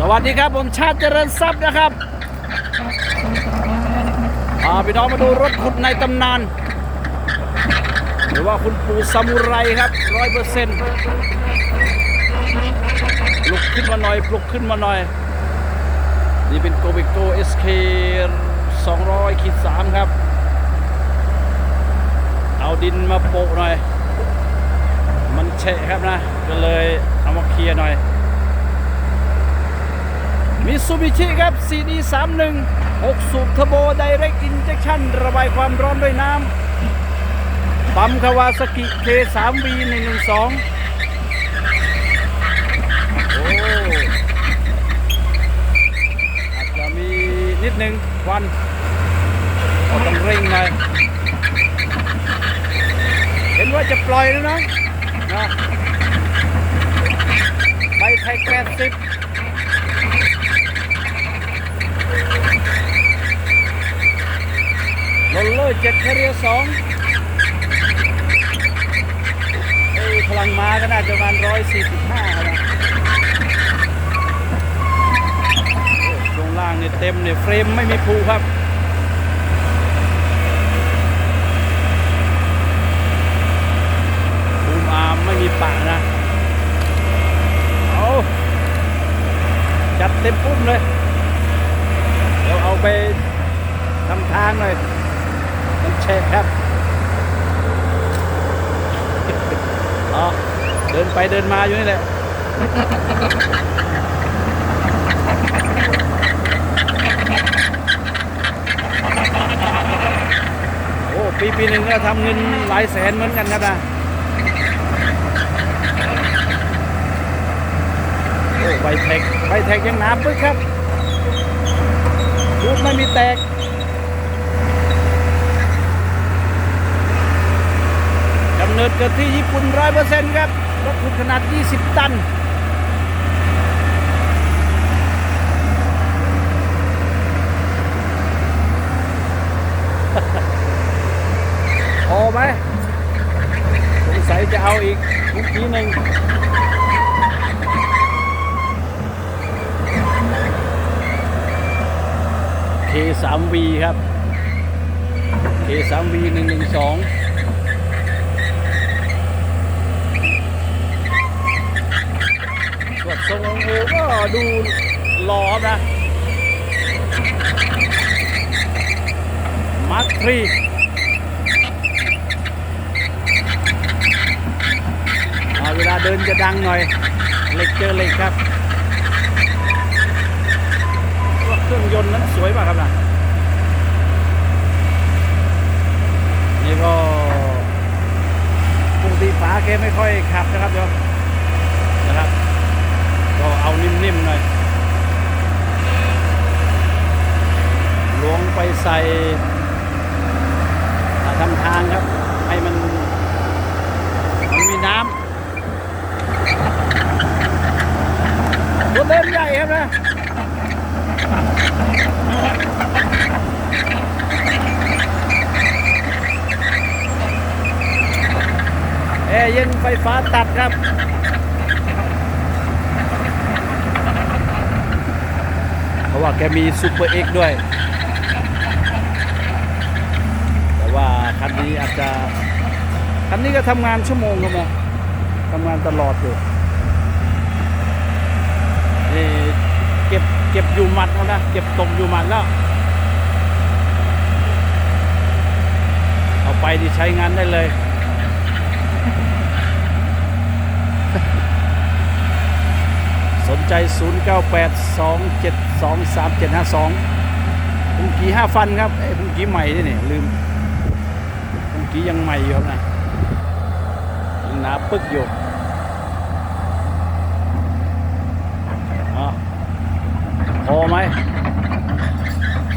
สวัสดีครับผมชาติเจริญทรัพย์นะครับพาพี่น้องมาดูรถขุดในตำนาน หรือว่าคุณปู่ซามูไรครับร้อยเปอร์เซ็นต์ปลุกขึ้นมาหน่อยปลุกขึ้นมาหน่อย นี่เป็นโกเบโกเอสเค200ขีด3ครับ เอาดินมาโปะหน่อย มันเฉะครับนะ ก็เลยเอามาเคลียร์หน่อย มิซูบิชิครับ CD 3 1 6 สูบเทอร์โบไดเรกอินเจคชั่นระบายความร้อนด้วยน้ำ ปั๊มคาวาซากิ K3V 112 โอ้อาจจะมีนิดนึงควันก็ต้องเร่งหน่อยเห็นว่าจะปล่อยแล้วนะนะใบไทยแปดสิบ โรลเล อเจ็ดแคเรียสองเอ้ยพลังม้าก็น่าจะประมาณร้อยสี่สิบห้านะโอ้ช่วงล่างเนี่ยเต็มเนี่ยเฟรมไม่มีภูครับภูมิอาร์มไม่มีปะนะเอาจัดเต็มปุ้มเลยเดี๋ยวเอาไปทำทางเลย มันเชะครับอ๋อเดินไปเดินมาอยู่นี่แหละโอ้ปีปีหนึ่งก็ทำเงินหลายแสนเหมือนกันครับนะโอ้ใบแท็กใบแท็กยังหนาปึ๊กครับรูปไม่มีแตก กำเนิ ดเกิดที่ญี่ปุ่นร้อยเปอร์เซ็นต์ครับ รถขุดขนาด 20 ตัน พอไหมสงสัยจะเอาอีกทุกทีหนึ่ง K3V ครับ K3V 112 ตรวจทรงองค์เอวก็ ดูล่อนะมาร์คทรีเวลาเดินจะดังหน่อยเหล็กเจอเหล็กครับว่าเครื่องยนต์นั้นสวยมากครับนะนี่ก็ปกติป๋าแกไม่ค่อยขับนะครับเดี๋ยวนะครับ ก็เอา นหน่อยลวงไปใส่ทำทางครับ ให้มัน มันมีน้ำรถเล่นใหญ่ครับนะแอร์เย็นไฟฟ้าตัดครับ เพ ราะว่าแกมีซูเปอร์เอ็กด้วย แต่ว่าคันนี้อาจจะ คันนี้ก็ทำงานชั่วโมงครับนะทำงานตลอดอยู่เก็บเก็บอยู่หมัดแล้วนะ เก็บตกอยู่หมัดแล้ว เอาไปที่ใช้งานได้เลย สน ใจ 0 9 8 2 7 2 3 7 5 2พุงกี5ฟันครับไอ้พุงกีใหม่นี่นี่ลืมพุงกียังใหม่อยู่ครับนะยังหนาปึกอยู่อ๋อพอไหม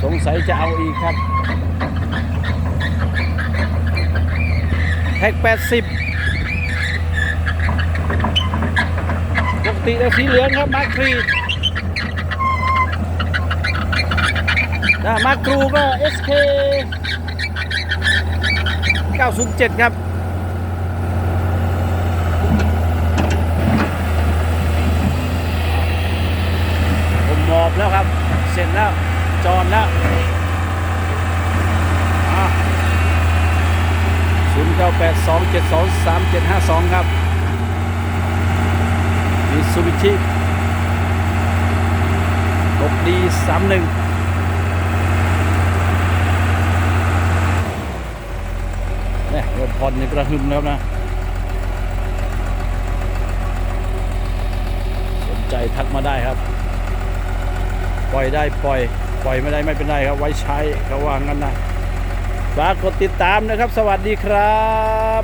สงสัยจะเอาอีกครับ แท็ก 80 ปก ติจะสีเหลืองครับมาร์คทรีนะมาร์คครูก็ SK 907 ครับนแล้ว จอนแล้วศูนย์เก้าแปดสองเจ็ดสองสามเจ็ดห้าสองครับ มิซูบิชิลบดีสามหนึ่งเนี่ยรถผ่อนี่กระหึ่มแล้วนะ สนใจทักมาได้ครับ ปล่อยได้ปล่อย ปล่อยไม่ได้ไม่เป็นไรครับ ไว้ใช้เขาวางั้นนะฝากกดติดตามนะครับ สวัสดีครับ